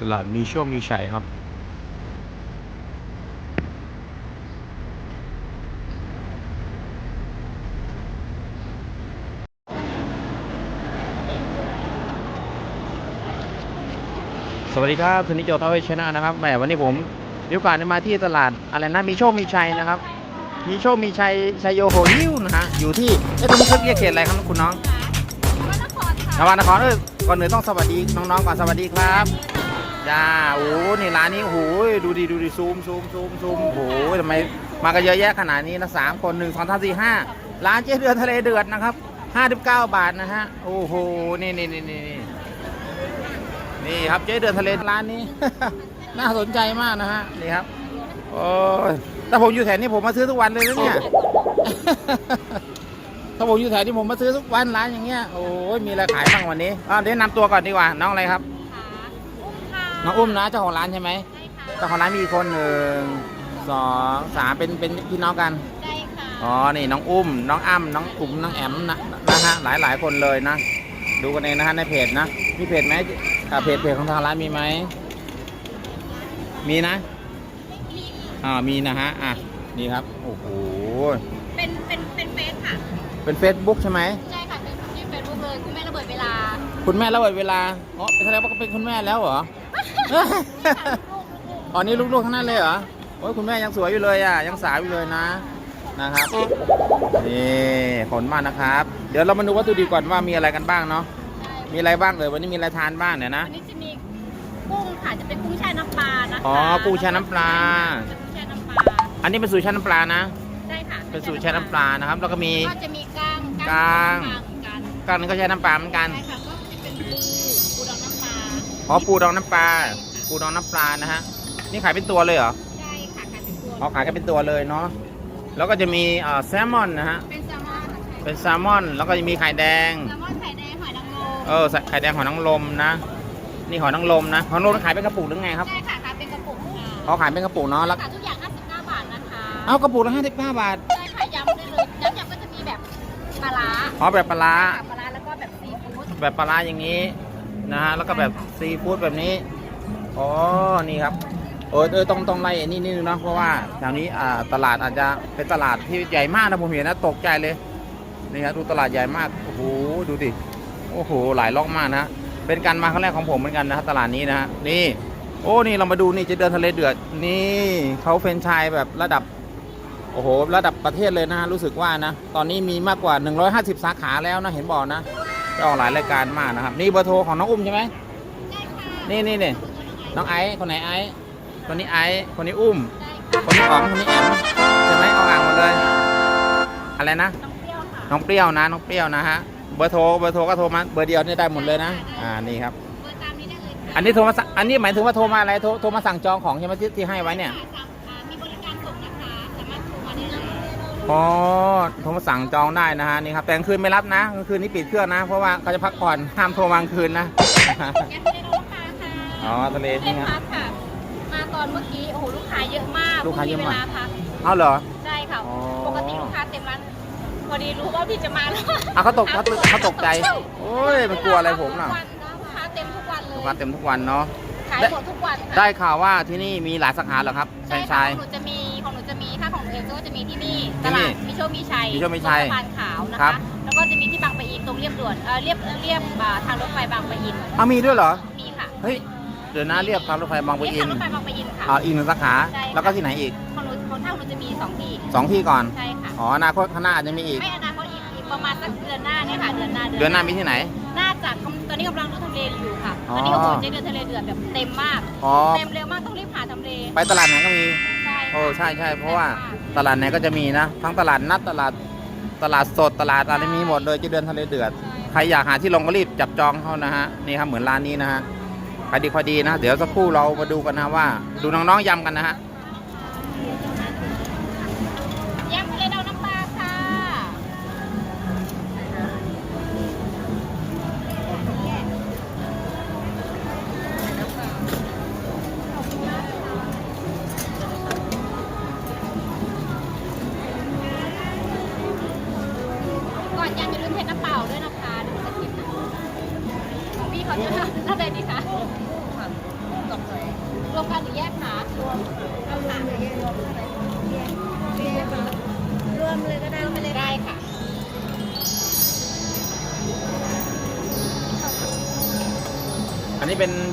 ตลาดมีโชคมีชัยครับสวัสดีครับสนิทโจทาวเวชนะนะครับแหมวันนี้ผมมีโอกาสได้มาที่ตลาดอะไรนะมีโชคมีชัยนะครับ มีโชคมีชัยชัยโยโหยิ้วนะฮะอยู่ที่เอ๊ะตรงนี้เขาเรียกเขตอะไรครับคุณน้องวัดนครค่ะนวันนครเออก่อนอื่นต้องสวัสดีน้องๆก่อนสวัสดีครับ จ้าโอ้นี่ร้านนี้โอ้โหดูดีดูดีซูมซูมซูมซูมโอ้โหทำไมมากันเยอะแยะขนาดนี้นะสามคนหนึ่งสองสามสี่ห้าร้านเจ๊เดือนทะเลเดือดนะครับห้าสิบเก้าบาทนะฮะโอ้โหนี่นี่นี่นี่นี่นี่ครับเจ๊เดือนทะเลร้านนี้ น่าสนใจมากนะฮะนี่ครับโอ้ยถ้าผมอยู่แถวนี้ผมมาซื้อทุกวันเลยนะเนี่ยถ้าผมอยู่แถวนี้ผมมาซื้อทุกวันร้านอย่างเงี้ยโอ้ยมีอะไรขายบ้างวันนี้อ่าเดี๋ยวนำตัวก่อนดีกว่าน้องอะไรครับ น้องอุ้มนะเจ้าของร้านใช่ไหมใช่ค่ะ เจ้าของร้านมีกี่คนหนึ่งสองสามเป็นเป็นพี่น้องกัน ใช่ค่ะ อ๋อ นี่น้องอุ้ม น้องอ้ำน้องอุ๋มน้องแอมนะนะฮะหลายหลายคนเลยนะ ดูกันเองนะฮะในเพจนะ มีเพจไหมอ่าเพจเพจของทางร้านมีไหม มีนะมีอ่า มีนะฮะ อะ นี่ครับ โอ้โห เป็น เป็น เป็นเฟซค่ะ เป็น Facebook ใช่ไหม ใช่ค่ะ เป็นที่เฟซบุ๊กเลย คุณแม่ระเบิดเวลา คุณแม่ระเบิดเวลา อ๋อแสดงว่าก็เป็นคุณแม่แล้วเหรอ ตอนนี้ลูกๆทั้งนั้นเลยเหรอโอ้ยคุณแม่ยังสวยอยู่เลยอะยังสาวอยู่เลยนะนะครับนี่ขอบคุณมากนะครับ เดี๋ยวเรามาดูวัตถุดิบก่อนว่ามีอะไรกันบ้างเนาะใช่มีอะไรบ้างเลยวันนี้มีอะไรทานบ้างเนี่ยนะวันนี้จะมีกุ้งค่ะจะเป็นกุ้งแช่น้ำปลานะคะอ๋อกุ้งแช่น้ำปลาเป็นกุ้งแช่น้ำปลา อันนี้เป็นสูตรแช่น้ำปลานะใช่ค่ะเป็นสูตรแช่น้ำปลานะครับแล้วก็มีก็จะมีก้างก้างเหมือนกันก้างนึงก็แช่น้ำปลาเหมือนกันใช่ค่ะก็จะเป็นปูปูดองน้ำปลา อ๋อปูดองน้ำปลาปูดองน้ำปลานะฮะนี่ขายเป็นตัวเลยเหรอใช่ค่ะขายเป็นตัวอ๋อขายกันเป็นตัวเลยเนาะแล้วก็จะมีเอ่อแซลมอนนะฮะเป็นแซลมอนค่ะใช่เป็นแซลมอน แล้วก็จะมีไข่แดง แซลมอนไข่แดงหอยนางรมเออใส่ไข่แดงหอยนางรมนะนี่หอยนางรมนะหอยนางรมขายเป็นกระปุกหรือไงครับใช่ค่ะขายเป็นกระปุกค่ะเขาขายเป็นกระปุกเนาะแล้วค่ะทุกอย่าง59บาทนะคะเอากระปุกละห้าสิบห้าบาทใช่ค่ะยำได้เลยยำยำก็จะมีแบบปลาร้าอ๋อแบบปลาร้าค่ะปลาร้าแล้วก็แบบซีฟู้ดแบบปลาร้าอย่างนี้ นะฮะแล้วก็แบบซีฟู้ดแบบนี้อ๋อนี่ครับเออเออต้องต้องไล่อันนี้นิดนึงเนาะเพราะว่าแถวนี้อ่าตลาดอาจจะเป็นตลาดที่ใหญ่มากนะผมเห็นนะตกใจเลยนี่ครับดูตลาดใหญ่มากโอ้โหดูดิโอ้โหหลายล็อกมากนะเป็นการมาครั้งแรกของผมเหมือนกันนะฮะตลาดนี้นะฮะนี่ โอ้นี่เรามาดูนี่จะเดินทะเลเดือดนี่เขาเฟรนไชายแบบระดับโอ้โหระดับประเทศเลยนะรู้สึกว่านะตอนนี้มีมากกว่า 150 สาขาแล้วนะเห็นบอกนะจะ ออกหลายรายการมากนะครับ นี่เบอร์โทรของน้องอุ้มใช่ไหมใช่ค่ะนี่นี่นี่น้องไอซ์คนไหนไอซ์คนนี้ไอซ์คนนี้อุ้มใช่ค่ะคนนี้อ๋องคนนี้แอมใช่ไหมเอาอ่างหมดเลยอะไรนะน้องเปรี้ยวค่ะน้องเปรี้ยวนะน้องเปรี้ยวนะฮะเบอร์โทรเบอร์โทรก็โทรมาเบอร์เดียวนี่ได้หมดเลยนะ อ่านี่ครับเบอร์ตามนี้ได้เลยค่ะอันนี้โทรมาสั่งอันนี้หมายถึงว่าโทรมาอะไรโทรโทรมาสั่งจองของใช่ไหมที่ที่ให้ไว้เนี่ย อ๋อโทรมาสั่งจองได้นะฮะนี่ครับแต่กลางคืนไม่รับนะกลางคืนนี้ปิดเครื่องนะ เพราะว่าเขาจะพักผ่อนห้ามโทรกลางคืนนะ แก๊สไม่ได้ลูกค้าค่ะอ๋อทะเลเล่นี่นฮะพักค่ะ มาตอนเมื่อกี้โอ้โหลูกค้าเยอะมากลูกค้าเยอะมากเวลพักเอาเหรอ ใช่ค่ะ อ๋อ ปกติลูกค้าเต็มร้านพอดีรู้ว่าพี่จะมาแล้วอะเขาตกเขาเขาตกใจ โอ้ยมันกลัวอะไรผมน่ะทุกวันนะลูกค้าเต็มทุกวันเลยลูกค้าเต็มทุกวันเนาะ ขายหมดทุกวันค่ะได้ข่าวว่าที่นี่มีหลายสาขาเหรอครับชาใช่ยค่ะชายของหนูจะมี เองก็จะมีที่นี่ที่ตนี่ลาดมิโชคมีชัยมิโชคมิชัยตรงสะพานขาวนะครัคะบ แล้วก็จะมีที่บางปะอินตรงเรียบด่วนเออเรียบเรียบอ่าทางรถไฟบางปะอินเอามีด้วยเหรอ มีค่ะเฮ้ย เดี๋ยวนะเรียบทางรถไฟบางปะเรีอิยบนทางรถไฟบางปะอินค่ะ อ่าอีกหนึ่งสาขา ใช่ค่ะ แล้วก็ที่ไหนอีกของหนูของทางหนูจะมีสองที่สองที่ก่อน ใช่ค่ะ อ๋ออนาคตข้างหน้าอาจจะมีอีก ไม่อนาคตอีกอีกประมาณสักเดือนหน้าเนี่ยค่ะเดือนหน้าเดือนหน้ามีที่ไหน น่าจะกำตอนนี้กำลังดูทำเลอยู่ค่ะอ๋อตอนนี้โอ้โหเจเดือนทะเลเดือดแบบเต็มมาก อ๋อ เต็มเร็วมากต้องรีบหาทำเลไปตลาดไหนก็มี ใช่ค่ะ โอ้ใช่ใช่เพราะว่า ตลาดไหนก็จะมีนะ ทั้งตลาดนัดตลาดตลาดสดตลาดอะไรมีหมดเลยจะเดือนทะเลเดือด ใครอยากหาที่ลงก็รีบจับจองเขานะฮะนี่ครับเหมือนร้านนี้นะฮะขายดีพอดีนะ เดี๋ยวสักครู่เรามาดูกันนะว่า ดูน้องๆยำกันนะฮะ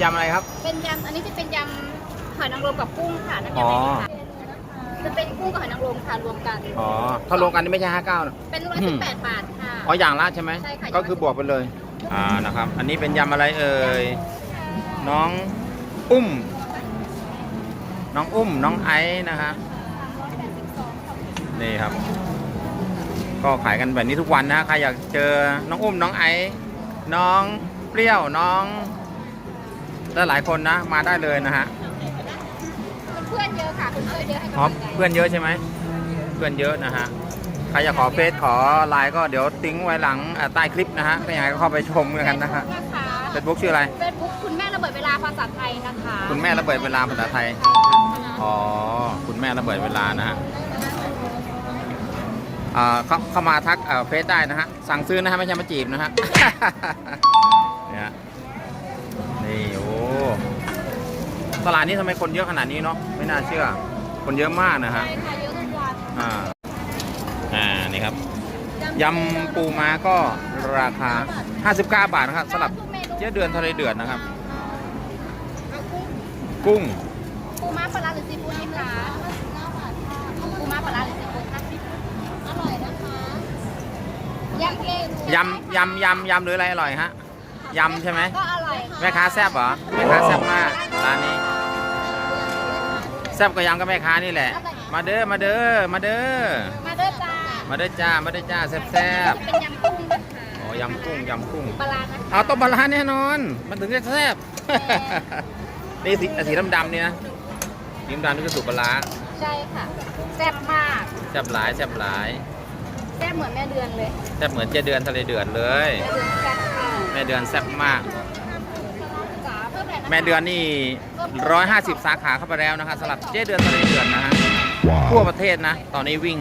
ำอะไรครับ เป็นยำอันนี้จะเป็นยำหอยนางรมกับกุ้งค่ะน้ำอ๋ยำออะไรดีคะจะเป็นกุ้งกับหอยนางรมค่ะรวมกันอ๋อ ถ้ารวมกันนี่ไม่ใช่ห้าเก้าเป็นลูกละสิบแปดบาทค่ะ อ๋อ อย่างละใช่ไหม ใช่ค่ะ ก็คือบวกไปเลย อ่า นะครับ อันนี้เป็นยำอะไรเอ่ย น้องอุ้ม น้องอุ้ม น้องไอซ์นะฮะนี่ครับ ก็ขายกันแบบนี้ทุกวันนะ ใครอยากเจอ น้องอุ้ม น้องไอซ์น้องเปรี้ยว น้อง และหลายคนนะ มาได้เลยนะฮะเพื่อนเยอะค่ะเพื่อนเยอะให้อ๋อกำลังใจเพื่อนเยอะใช่ไหมเพื่อนเยอะนะฮะใครอยากขอเฟซขอไลน์ก็เดี๋ยวทิ้งไว้หลังอ่าใต้คลิปนะฮะก็ยังไงก็เข้าไปชมกันนะฮะนะคะเฟซบุ๊กชื่ออะไร เฟซบุ๊กคุณแม่ระเบิดเวลาภาษาไทยนะคะคุณแม่ระเบิดเวลาภาษาไทย อ๋อ คุณแม่ระเบิดเวลานะฮะอ่าเข้าเข้ามาทักเอ่อเฟซได้นะฮะ สั่งซื้อนะฮะ ไม่ใช่มาจีบนะฮะ เนี่ย ตลาดนี้ทำไมคนเยอะขนาดนี้เนาะไม่น่าเชื่อ คนเยอะมากนะฮะใช่ค่ะเยอะทุกวันอ่าอ่านี่ครับยำปูม้าก็ราคา 59 บาทนะครับสำหรับเจ๊เดือนทะเลเดือดนะครับ เอากุ้งกุ้งปูม้าปลาร้าหรือซีฟู้ดไหมคะปูม้าปลาร้าหรือซีฟู้ดคะอร่อยนะคะยำทะเลยำยำยำยำหรืออะไรอร่อยฮะยำใช่ไหมก็อร่อยค่ะ แม่ค้าแซ่บเหรอแม่ค้าแซ่บมากร้านนี้ แซ่บก็ยำก็แม่ค้านี่แหละ มาเด้อมาเด้อมาเด้อมาเด้อจ้ามาเด้อจ้ามาเด้อจ้าแซ่บแซ่บเป็นยำกุ้งนะคะๆอ๋อยำกุ้งยำกุ้งปลาร้านะคะเอาต้มปลาร้าแน่นอน มันถึงจะแซ่บนี่สีสีดำๆนี่นะสีดำๆนี่คือสูตรปลาร้าใช่ค่ะแซ่บมากแซ่บหลายแซ่บหลายแซ่บเหมือนแม่เดือนเลยแซ่บเหมือนเจเดือนทะเลเดือดเลยแม่เดือนแซ่บค่ะแม่เดือนแซ่บมาก จ๋าเพิ่มหน่อยนะคะ แม่เดือนนี่150 สาขาเข้าไปแล้วนะครับสำหรับเจเดือนทะเลเดือดนะฮะทั่วประเทศนะ ตอนนี้วิ่ง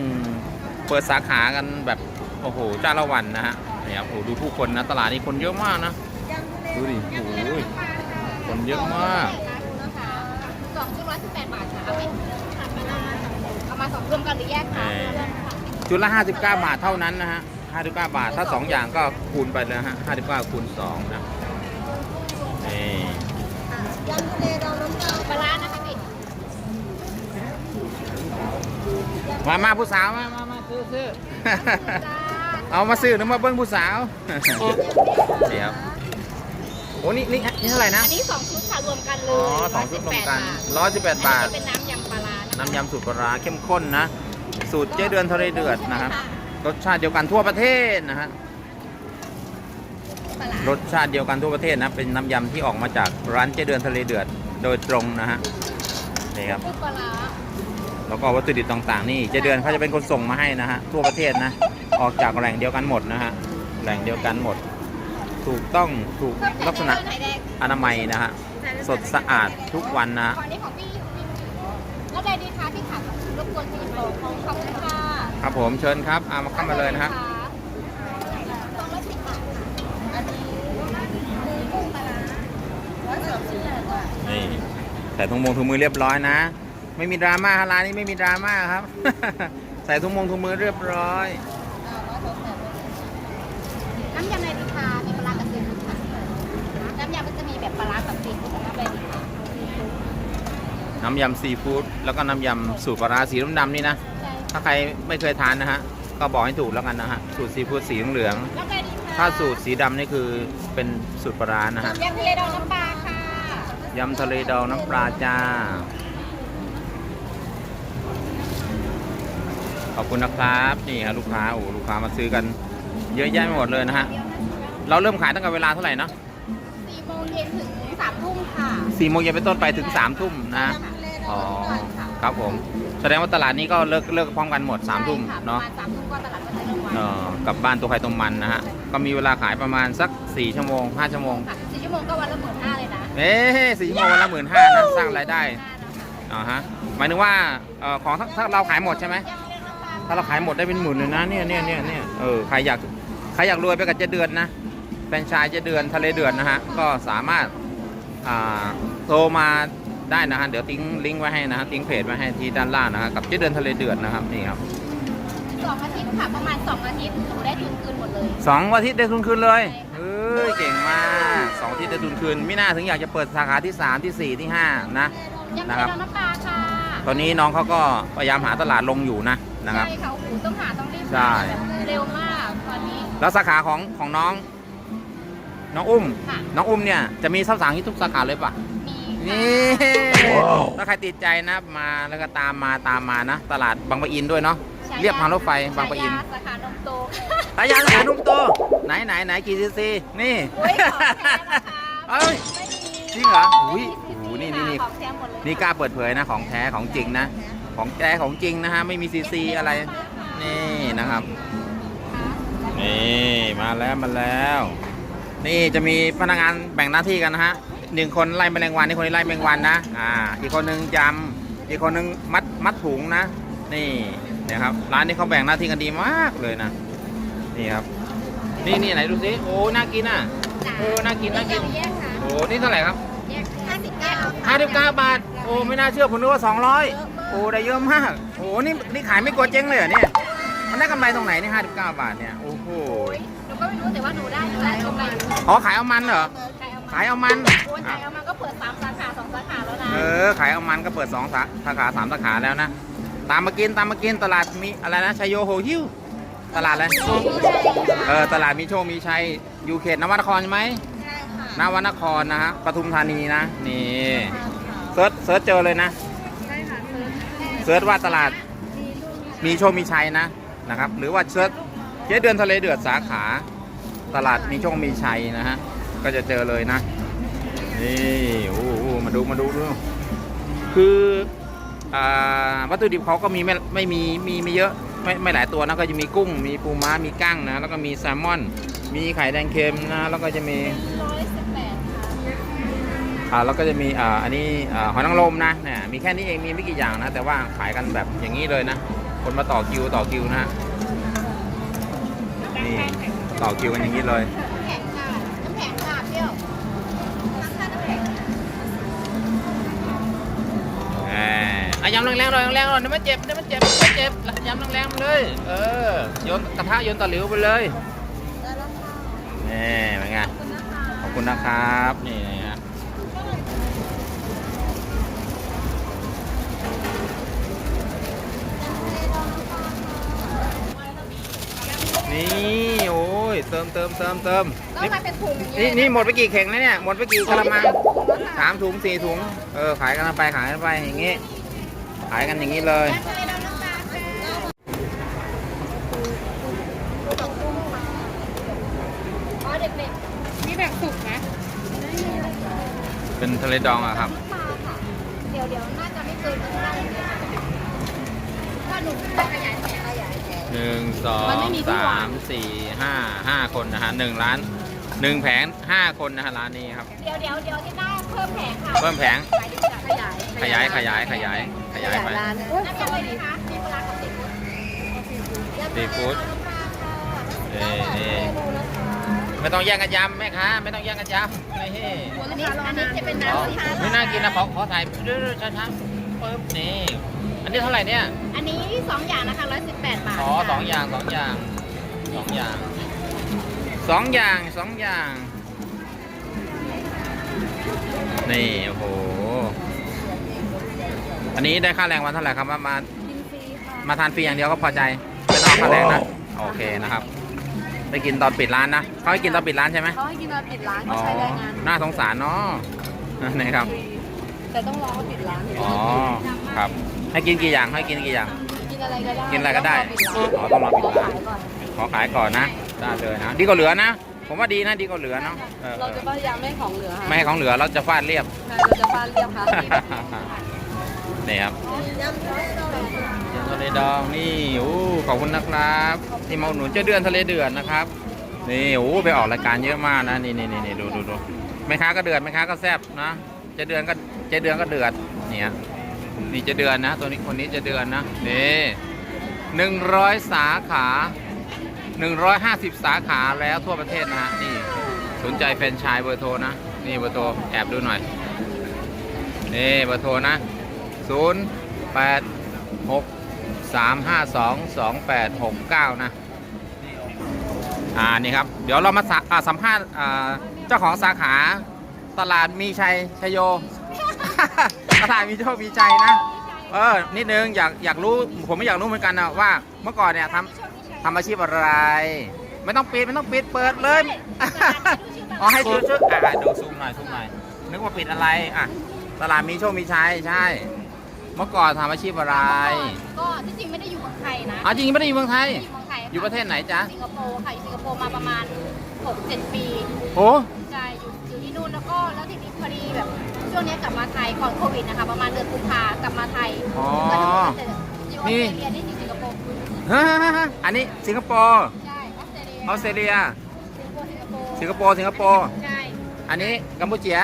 เปิดสาขากันแบบโอ้โหจ้าละวันนะฮะเนี่ยโอ้โหดูผู้คนนะตลาดนี้คนเยอะมากนะดูดิโอ้โหคนเยอะมากนะคะสองชุดร้อยสิบแปดบาทค่ะเอาไหมเอามาสองรวมกันหรือแยกคะเออจุดละ59บาทเท่านั้นนะฮะ59บาทถ้า2อย่างก็คูณไปเลยฮะ59คูณ2นะนี่ ยำทะเลดองน้ำตาลปลาร้านะคะพี่มามาผู้สาวมามามาซื้อซื้อ จ้า เอามาซื้อหรือมาเบิ้งผู้สาว เดี๋ยว โอ้นี่นี่นี่เท่าไหร่นะ อันนี้สองชุดค่ะรวมกันเลอ๋อยสองชุดรวมกัน118บาทอันนี้จะเป็นน้ำยำปลาร้านะคะ น้ำยำสูตรปลาร้าเข้มข้นนะ สูตรเจ๊เดือนทะเลเดือดนะครับ รสชาติเดียวกันทั่วประเทศนะฮะ ปลาร้ารสชาติเดียวกันทั่วประเทศนะ เป็นน้ำยำที่ออกมาจากร้านเจ๊เดือนทะเลเดือดโดยตรงนะฮะนี่ครับกุ้งปลาร้าแล้วก็วัตถุดิบต่างๆ นี่เจ๊เดือนเขาจะเป็นคนส่งมาให้นะฮะทั่วประเทศนะ ออกจากแหล่งเดียวกันหมดนะฮะแหล่งเดียวกันหมด ถูกต้องถูกลักษณะไข่แดงอนามัยนะฮะสดสะอาดทุกวันนะฮะขอนี้ของพี่แล้วใดดีคะพี่ถามรบกวนที่ของของขอบคุณค่ะครับผมเชิญครับเอามาเข้ามาเลยนะฮะสองร้อยสิบบาทค่ะอันนี้กุ้งปลาร้าร้อยสามสิบบาท นี่ใส่ถุงมงถุงมือเรียบร้อยนะ ไม่มีดราม่าฮะร้านนี้ไม่มีดราม่าครับ ใส่ถุงมงถุงมือเรียบร้อยน้ำยำอะไรดีคะมีปลาร้ากับซีฟู้ดค่ะน้ำยำมันจะมีแบบปลาร้ากับซีฟู้ดน้ำอะไรดีคะน้ำยำซีฟู้ดแล้วก็น้ำยำสูตรปลาร้าสีดำๆนี่นะใช่ถ้าใครไม่เคยทานนะฮะ ก็บอกให้ถูกแล้วกันนะฮะ สูตรซีฟู้ดสีเหลืองแล้วใดดีคะๆถ้าสูตรสีดำนี่คือเป็นสูตรปลาร้านะฮะยำทะเลดองน้ำปลาค่ะ ยำทะเลดองน้ำปลาจ้า ขอบคุณนะครับ นี่ฮะลูกค้าโอ้ลูกค้ามาซื้อกัน เยอะแยะไปหมดเลยนะฮะ เราเริ่มขายตั้งแต่เวลาเท่าไหร่นะสี่โมงเย็นถึงสามทุ่มค่ะสี่โมงเย็นเป็นต้นไปถึงสามทุ่มนะ อ๋อ ครับผม แสดงว่าตลาดนี้ก็เลิกเลิกพร้อมกันหมดสามทุ่มใช่ค่ะเนาะประมาณสามทุ่มก็ตลาดก็จะเริ่มวางเอ่อกลับบ้านตัวใครตัวมันนะฮะ ก็มีเวลาขายประมาณสักสี่ชั่วโมงห้าชั่วโมงค่ะสี่ชั่วโมงก็วันละหมื่นห้า เลยนะเอ๊ะสี่ชั่วโมงวันละหมื่นห้านะสร้างรายได้อ่าฮะหมายถึงว่าเอ่อของถ้าถ้าเราขายหมดใช่ไหมถ้าเราขายหมดได้เป็นหมื่นเลยนะเนี่ยเนี่ยเนี่ยเนี่ยเออใครอยากใครอยากรวยไปกับเจเดือนนะแฟรนไชายเจเดือนทะเลเดือนนะฮะก็สามารถอ่าโทรมาได้นะฮะเดี๋ยวทิ้งลิงก์ไว้ให้นะฮะทิ้งเพจไว้ให้ที่ด้านล่างนะฮะกับเจ๊เดือนทะเลเดือดนะครับนี่ครับสองอาทิตย์ค่ะประมาณสองอาทิตย์หนูได้ทุนคืนหมดเลยสองอาทิตย์ได้ทุนคืนเลย ใช่ค่ะเอ้ ยเก่งมากสองอาทิตย์ได้ทุนคืน ไม่น่าถึงอยากจะเปิดสาขาที่สามที่สี่ที่ห้านะยำนะทะคเลรับดองน้ำปลาค่ะตอนนี้น้องเขาก็พยายามหาตลาดลงอยู่นะนะครับ ใช่ค่ะโอ้โหต้องหาต้องรีบใช่หาเร็วมากตอนนี้ แล้วสาขาของของน้อง น้องอุ้ม ค่ะ น้องอุ้มเนี่ยจะมีซับสางที่ทุกสาขาเลยปะมีนี่ ถ้าใครติดใจนะมาแล้วก็ตามมาตามมานะ ตลาดบางปะอินด้วยเนาะฉา เรียบทางรถไฟบางปะอิน ฉยสาขานมโตสายยางสายนุ่มโต ไหนไหนไหนกี่ซีซี นี่ โอ้ยของแท้นะคะเอ้ยไม่มีจริงเหรออุ๊ยไม่มีโอ้โหนี่นี่นี่ของแท้หมดเลยนี่กล้าเปิดเผยนะ ของแท้ของจริงนะ ของแท้ของจริงนะฮะ ไม่มีซีซีอะไร นี่นะครับ นี่มาแล้วมาแล้ว นี่จะมีพนักงานแบ่งหน้าที่กันนะฮะหนึ่งคนไล่แมลงวันอีกคนนี้ไล่แมลงวันนะ อ่า อีกคนนึงยำอีกคนนึงมัดมัดถุงนะ นี่ นะครับร้านนี้เขาแบ่งหน้าที่กันดีมากเลยนะนี่ครับ นี่นี่ไหนดูสิโอ้น่ากินอะโอ้น่ากินน่ากินแยกค่ะโอ้นี่เท่าไหร่ครับแยกห้าสิบเก้าห้าสิบเก้าบาทโอ้ไม่น่าเชื่อผมนึกว่าสองร้อยโอ้ได้เยอะมากโอ้นี่นี่ขายไม่กลัวเจ๊งเลยเหรอเนี่ยมันได้กำไรตรงไหนนี่ห้าสิบเก้าบาทเนี่ยโอ้โหโอ้ยหนูก็ไม่รู้แต่ว่าหนูได้หนูได้กำไรอยู่อ๋อขายเอามันเหรอขายเอามาขายเอามันโอ้ยขายเอามาก็เปิดสามสาขาสองสาขาแล้วนะเออขายเอามันก็เปิดสองสาสาขาสามสาขาแล้วนะ ตามมากินตามมากินตลาดมีอะไรนะชัยโยโฮฮิวตลาดอะไรเออตลาดมีโชคมีชัยอยู่เขตนวนครใช่ไหมใช่ค่ะนวนครนะฮะปทุมธานีนะนี่เซิร์ชเซิร์ชเจอเลยนะใช่ค่ะเซิร์ชว่าตลาดมีโชคมีชัยนะนะครับ หรือว่าเซิร์ชเจ๊เดือนทะเลเดือดสาขาตลาดมีโชคมีชัยนะฮะก็จะเจอเลยนะนี่โอ้โหมาดูมาดูดูคืออ่า วัตถุดิบเขาก็มีไม่ไม่มีมีไม่เยอะไม่ไม่หลายตัวนะก็จะมีกุ้ง มีปูม้ามีกั้งนะแล้วก็มีแซลมอน มีไข่แดงเค็มนะแล้วก็จะมีร้อยสิบแปดค่ะอ่าแล้วก็จะมีอ่าอันนี้อ่าหอยนางรมนะเนี่ยมีแค่นี้เองมีไม่กี่อย่างนะแต่ว่าขายกันแบบอย่างนี้เลยนะ คนมาต่อคิวต่อคิวนะนี่ต่อคิวกันอย่างนี้เลย ยำแรงๆหน่อยแรงๆหน่อยเดี๋ยวมันเจ็บเดี๋ยวมันเจ็บเดี๋ยวมันเจ็บยำแรงๆมาเลย เออโยนกระทะโยนตะหลิวไปเลยนี่เป็นไงขอบคุณนะครับนี่ฮะนี่โอ้ยเติมเติมเติมเติมต้องนี่มาเป็นถุงอย่างนี่นี้นี่หมดไปกี่เข่งแล้วเนี่ยหมดไปกี่กะละมังสามถุงสี่ถุงเออขายกันไปขายกันไปอย่างงี้ขายกันอย่างนี้เลยทะเลดองน้ำปลาค่ะอ๋อเด็กๆมีแบบสุกไหมเป็นทะเลดองอะครับปลาค่ะเดี๋ยวเดี๋ยวน่าจะไม่เกินก็ได้ถ้าหนูจะขยายแผงขยายแผงหนึ่งสอมันงไม่มีทุกสาวันมสี่ห้าห้าคนนะฮะหนึ่งร้านหนึ่งแผงห้าคนนะฮะร้านนี้ครับ เดี๋ยวเดี๋ยวเดี๋ยวที่หน้าเพิ่มแผงค่ะเพิ่มแผงขายดีจ้ะ ขยายขยายขยายขยายขยายไปร้านอุ้ยน้ำจิ้มอะไรดีคะมีปลาร้ากับซีฟู้ดซีฟู้ดเอ้ยนี่ไม่ต้องแย่งกันยำแม่ค้าไม่ต้องแย่งกันยำนี่อันนี้อันนี้จะเป็นอ๋อน้ำซีฟู้ดไม่น่ากินนะขอขอถ่ายเรื่อยๆช้าๆปึ๊บนี่อันนี้เท่าไหร่เนี่ย อันนี้สองอย่างนะคะร้อยสิบแปดบาทอ๋อสองอย่างสองอย่างสองอย่างสองอย่างสองอย่าง นี่โอ้โห อันนี้ได้ค่าแรงวันเท่าไหร่ครับมามากินฟรีค่ะมาทานฟรีอย่างเดียวก็พอใจไม่ต้องเอาค่าแรงนะโอเคนะครับไปกินตอนปิดร้านนะเขาให้กินตอนปิดร้านใช่ไหมเขาให้กินตอนปิดร้านอ๋เขาอใช้แรงงานน่าสงสารเนาะนี่ครับฟรีแต่ต้องรอเขาปิดร้านอ๋อครับ ให้กินกี่อย่างให้กินกี่อย่าง กินอะไรก็ได้กินอะไรก็ได้ต้องรอปิดร้านอ๋อต้องรอปิดร้านขายก่อนขอขายก่อนนะได้เลยนะดีกว่าเหลือนะผมว่าดีนะดีกว่าเหลือเนาะเออเราจะพยายามไม่ให้ของเหลือค่ะไม่ให้ของเหลือเราจะฟาดเรียบเราจะฟาดเรียบค่ะ นี่ครับยำทะเลดองนี่โอ้ขอบคุณนะครับที่มาหนุนเจ้าเดือนทะเลเดือดนะครับนี่โอ้ไปออกรายการเยอะมากนะนี่นี่นี่ดูดูดูแม่ค้าก็เดือดแม่ค้าก็แซ่บนะเจ้าเดือนก็เจ้าเดือนก็เดือดเนี่ยนี่เจ้าเดือนนะ ตัวนี้คนนี้เจ้าเดือนนะนี่หนึ่งร้อยสาขาหนึ่งร้อยห้าสิบสาขาแล้วทั่วประเทศนะฮะนี่สนใจแฟนชายเบอร์โทรนะ นี่เบอร์โทรแอบดูหน่อยนี่เบอร์โทรนะ 0 8 6 3 5 2 2 8 6 9 นะอ่านี่ครับเดี๋ยวเรามาสะสัมภาษณ์อ่าเจ้าของสาขาตลาดมีชัยชยโย ตลาดมีโชคมีชัยนะ เออนิดนึงอยากอยากรู้ผมไม่อยากรู้เหมือนกันนะว่าเมื่อก่อนเนี่ยทำทำอาชีพอะไร ไม่ต้องปิดไม่ต้องปิดเปิดเลยอ๋อให้ดูชุดอ่าดูซูมหน่อยซูมหน่อยนึกว่าปิดอะไรอะตลาดมีโชคมีชัยใช่ เมื่อก่อนทำอาชีพอะไรก็ที่จริงไม่ได้อยู่เมืองไทยนะอ๋อจริงๆไม่ได้อยู่เมืองไทยไม่ได้อยู่เมืองไทยอยู่ประเทศไหนจ๊ะ สิงคโปร์ค่ะอยู่สิงคโปร์มาประมาณ6-7ปีโอ้ใช่อยู่อยู่ที่นู่นแล้วก็แล้วทีนี้พอดีแบบช่วงนี้กลับมาไทยก่อนโควิดนะคะประมาณเดือนกุมภากลับมาไทยอ๋อ ก็ทำงานแต่อยู่ออสเตรเลียนี่อยู่สิงคโปร์ฮะอันนี้สิงคโปร์ใช่ออสเตรเลียออสเตรเลีย สิงคโปร์สิงคโปร์สิงคโปร์สิงคโปร์ใช่ อันนี้กัมพูเชีย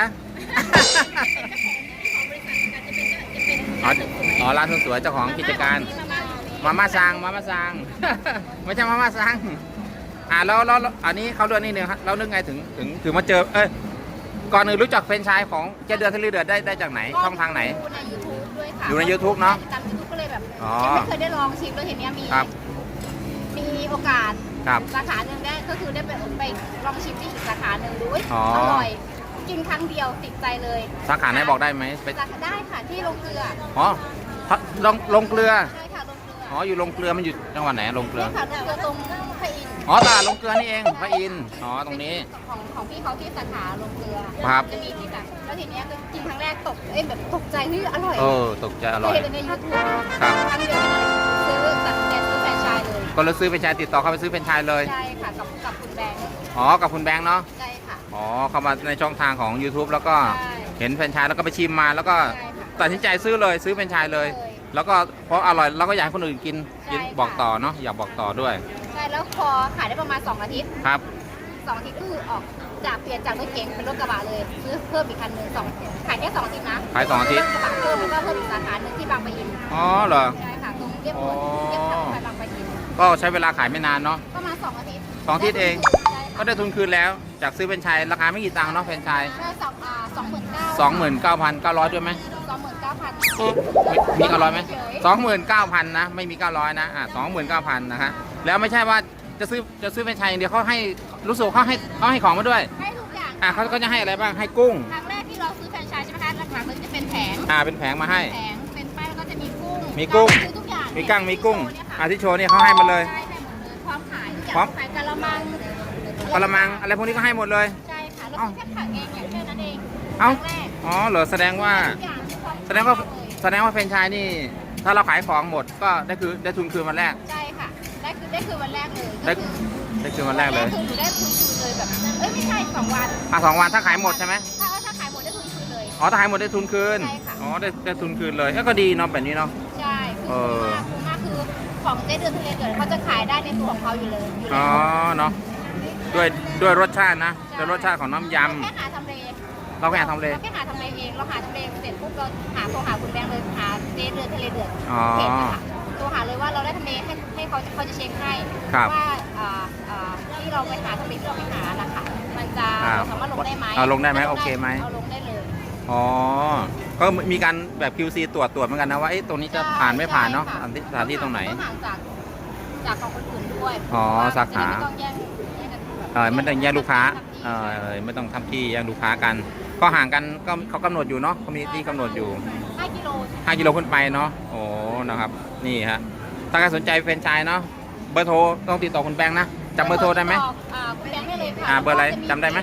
อ๋ออ๋อร้านสวยๆเจ้าของกิจการ มาม่าซังมาม่าซัง ไม่ใช่มาม่าซังอ่าแล้วแล้วแล้วอันนี้เขาเรื่องนี้เนี่ยครับเราเรื่องไงถึงถึงถึงมาเจอเอ้ยก่อนอื่นรู้จักแฟรนไชส์ของเจเดือนทะเลเดือดได้ได้จากไหนช่องทางไหนดูใน YouTube ด้วยค่ะอยู่ใน YouTube เนอะตาม YouTube ก็เลยแบบอ๋อยังไม่เคยได้ลองชิมเลยเห็นเนี้ยมีครับมีโอกาสครับสาขาหนึ่งได้ก็คือได้ไปไปลองชิมที่อีกสาขาหนึ่งดูเอ้ยอ๋ออร่อย กินครั้งเดียวติดใจเลยสาขาไหนบอกได้ไหมไปสาขาได้ค่ะที่ลงเกลืออ๋อลงลงเกลือใช่ค่ะลงเกลืออ๋ออยู่ลงเกลือมันอยู่จังหวัดไหนลงเกลือใช่ค่ะลงเกลือตรงพระอินทร์อ๋อตลาดลงเกลือนี่เองพระอินทร์อ๋อตรงนี้ของของพี่เขาที่สาขาลงเกลือครับจะมีที่แบบแล้วทีเนี้ยคือกินครั้งแรกตกเอ้ยแบบตกใจเฮ้ยอร่อยเออตกใจอร่อยเคยเห็นในยูทูบครับครั้งเดียวซื้อตัดสินใจซื้อแฟรนไชส์เลยก็เลยซื้อเป็นชายติดต่อเข้าไปซื้อเป็นชายเลยใช่ค่ะกับกับคุณแบงค์อ๋อกับคุณแบงค์เนาะใช่ค่ะ อ๋อเข้ามาในช่องทางของ YouTube แล้วก็ใช่ เห็นแฟรนไชายแล้วก็ไปชิมมา แล้วก็ใช่ค่ะ ตัดสินใจซื้อเลยซื้อเป็นชายเลย เลยแล้วก็เพราะอร่อยเราก็อยากให้คนอื่นกินกินใช่ค่ะ บอกต่อเนาะอยากบอกต่อด้วยใช่แล้วพอขายได้ประมาณ 2 อาทิตย์ครับ 2อาทิตย์ก็คือออกจากเปลี่ยนจากรถเก๋งเป็นรถกระบะเลยซื้อเพิ่มอีกคันหนึ่งสองขายแค่2อาทิตย์นะขายสองอาทิตย์ รถกระบะเพิ่มแล้วก็เพิ่มอีกสาขาหนึ่งที่บางปะอินอ๋อเหรอ ใช่ค่ะตรงเรียบด่วนอ๋อ เรียบทางไปบางปะอินก็ใช้เวลาขายไม่นานเนาะ ประมาณ2อาทิตย์สองอาทิตย์เองใช่ก็ ได้ทุนคืนแล้ว จากซื้อเป็นชายราคาไม่กี่ตังค์เนาะแฟรนไชายได้สองอ่าสองหมื่นเก้าสองหมื่นเก้าพันเก้าร้อยด้วยไหมสองหมื่นเก้าพันมีเก้าร้อยไหมสองหมื่นเก้าพันนะ ไม่มีเก้าร้อยนะอ่าสองหมื่นเก้าพันนะฮะแล้วไม่ใช่ว่าจะซื้อจะซื้อเป็นชายอย่างเดียวเขาให้รู้สึกเขาให้เขาให้ของมาด้วยให้ทุกอย่างอ่าเขาก็จะให้อะไรบ้างให้กุ้งครั้งแรกที่เราซื้อแฟรนไชส์ใช่ไหมคะหลักๆเลยจะเป็นแผงอ่าเป็นแผงมาให้แผงเป็นป้ายแล้วก็จะมีกุ้งมีกุ้งซื้อทุกอย่างมีกั้งมีกุ้งเนี่ยอ่าค่ะที่โชว์เนี่ยเขาให้มาเลย ใช่ให้หมดเลยพร้อมขายทุกอย่าพร้อมงขายกะละมัง กระมังอะไรพวกนี้ก็ให้หมดเลย ใช่ค่ะแล้วเอ้าแค่ผักเองอย่างแค่นั้นเองเอ้าครั้งแรกอ๋อเหรอแสดงว่าทุกอย่างที่พร้อมแสดงว่าเลยแสดงว่าแฟรนไชายนี่ ถ้าเราขายของหมดก็ได้คือได้ทุนคืนวันแรก ใช่ค่ะ ได้คือได้คือวันแรกเลยได้ก็คือได้คืนวันแรกเลยคือหนูได้ทุนคืนเลยแบบเอ้ยไม่ใช่สองวันอะสองวันถ้าขายหมดใช่ไหมถ้าถ้าขายหมดได้ทุนคืนเลยอ๋อถ้าขายหมดได้ทุนคืนใช่ค่ะอ๋อได้ได้ทุนคืนเลยเอ้ยก็ดีเนาะแบบนี้เนาะใช่คือเอคุ้มอมากคุ้มมากคือของเจ๊เดือนทะเลเดือดเขาจะขายได้ในตัวของเขาอยู่เลยอยู่อ๋แล้อวเนาะ ด้วยด้วยรสชาตินะด้วยรสชาติของน้ำยแค่หาทำเลำเราแค่ทำเลยเราแค่หาทำเลเอง เราหาทำเลเสร็จปุ๊บเราหาโทรหาคุณแบงค์เลยหาเจ๊เดือนทะเลเดือดอ๋อเพจนะคะโทรหาเลยว่าเราได้ทำเลให้ให้เขาเขาจะเช็คให้ครับว่าอ่าอ่าที่เราไปหาทำเลที่เราไปหานะคะมันจะอ่าเราสามารถลงได้ไหมเอาลงได้ไหมโอเคไหม เอาลงได้เลยอ๋อ ก็มีการแบบ QC ตรวจตรวจเหมือนกันนะว่าเอ๊ะตรงนี้จะผ่านไม่ผ่านเนาะสถานที่สถานที่ตรงไหนก็ห่างจากจากของคนอื่นด้วยอ๋อเพระว่สาขา จะได้ไม่ต้องแย่งแย่งกันแบบ เออไม่ต้องแย่งลูกค้าเออไม่ต้องทำที่แย่งลูกค้ากัน ก็ห่างกันก็เขากำหนดอยู่เนาะเขามีที่กำหนดอยู่ห้ากิโล5กิโลขึ้นไปเนาะโอ้นะครับนี่ฮะถ้าใครสนใจแฟรนไชส์เนาะเบอร์โทรต้องติดต่อคุณแบงค์นะจำเบอร์โทรได้ไหมอ่าคุณแบงค์ได้เลยค่ะอ่าเบอร์อะไรแล้วก็จำได้ไหม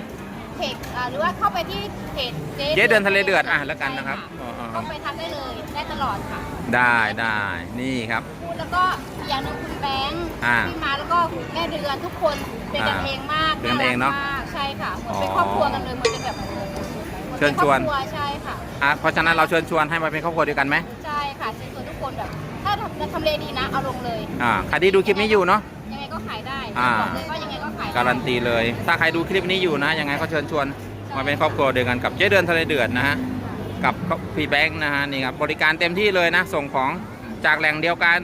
เพจอ่าหรือว่าเข้าไปที่เพจเจ๊เดือนทะเลเดือดอะแล้วกันนะครับใช่อ๋ออ๋อเข้าไปทักได้เลยได้ตลอดค่ะ ได้ได้นี่ครับพูดแล้วก็อีกอย่างหนึงคุณแบงค์อ่าที่มาแล้วก็แม่เดือนทุกคน เป็นกันอ่าเองมากเป็นกันเองเนอะรักมากใช่ค่ะเหมือนเป็นอ๋อครอบครัวกันเลยเหมือนเป็นแบบหมือเชิญชวนป็ครอบครัใช่ค่ะอะเพราะฉะนั้นเราเชิญชวนให้มาเป็นครอบครัวเดียวกันไหมใช่ค่ะเชิญชวนทุกคนแบบถ้าทำทำเลดีนะเอาลงเลยอ่าใครที่ดูคลิปนี้อยู่เนาะยังไงก็ขายได้อ่าบอกเลยว่ายังไงก็ขายได้การันตีเลย ถ้าใครดูคลิปนี้อยู่นะยังไงก็เชิญชวนมาเป็นครอบครัวเดียวกันกับเจ๊เดือนทะเลเดือดนะฮะกับพี่แบงค์นะฮะนี่ครับบริการเต็มที่เลยนะ ส่งของจากแหล่งเดียวกัน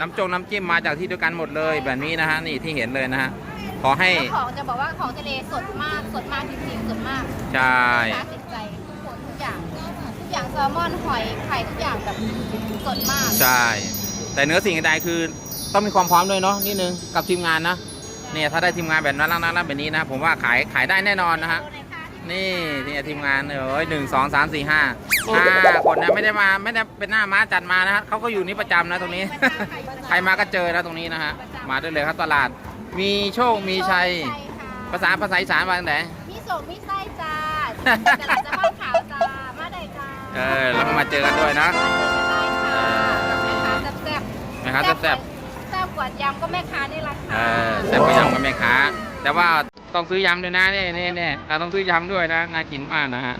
น้ำจงน้ำจิ้มมาจากที่เดียวกันหมดเลยแบบนี้นะฮะนี่ที่เห็นเลยนะฮะ ขอให้แล้วของจะบอกว่าของทะเลสดมากสดมากจริงๆสดมากใช่ ลูกค้าติดใจทุกคนทุกอย่างกอย่างแซลมอนหอยไข่ทุกอย่างแบบสดมากใช่ แต่เนื้อสิ่งใดคือต้องมีความพร้อมด้วยเนาะนิดนึงกับทีมงานนะเนี่ยถ้าได้ทีมงานแบบนั้นน่ารักๆแบบนี้นะ ผมว่าขายขายได้แน่นอนนะฮะนี่นี่ทีมงานเอ้ยหนึ่งสองสามสี่ห้าห้าคนนะไม่ได้มาไม่ได้เป็นหน้าม้าจัดมานะฮะเขาก็อยู่นี่ประจำนะตรงนี้ ใครมาก็เจอนะตรงนี้นะฮะ มาได้เลยครับตลาด มีโชค มีชัย ภาษาภาษาอีสานว่าจังไหน มีโสมมีไส้จ้าตลาดจะบ้านขาวจ้า มาได้จ้าเออแล้วก็มาเจอกันด้วยนะเออแม่ค้าแซ่บๆแม่ค้าแซ่บแซ่บกว่ายำก็แม่ค้านี่แหละเอค่ะอแซ่บกว่ายำกับแม่ค้า แต่ว่าต้องซื้อยำด้วยนะเนี่ยเนี่ยเนี่ยเราต้องซื้อยำด้วยนะ น่ากินมากนะฮะ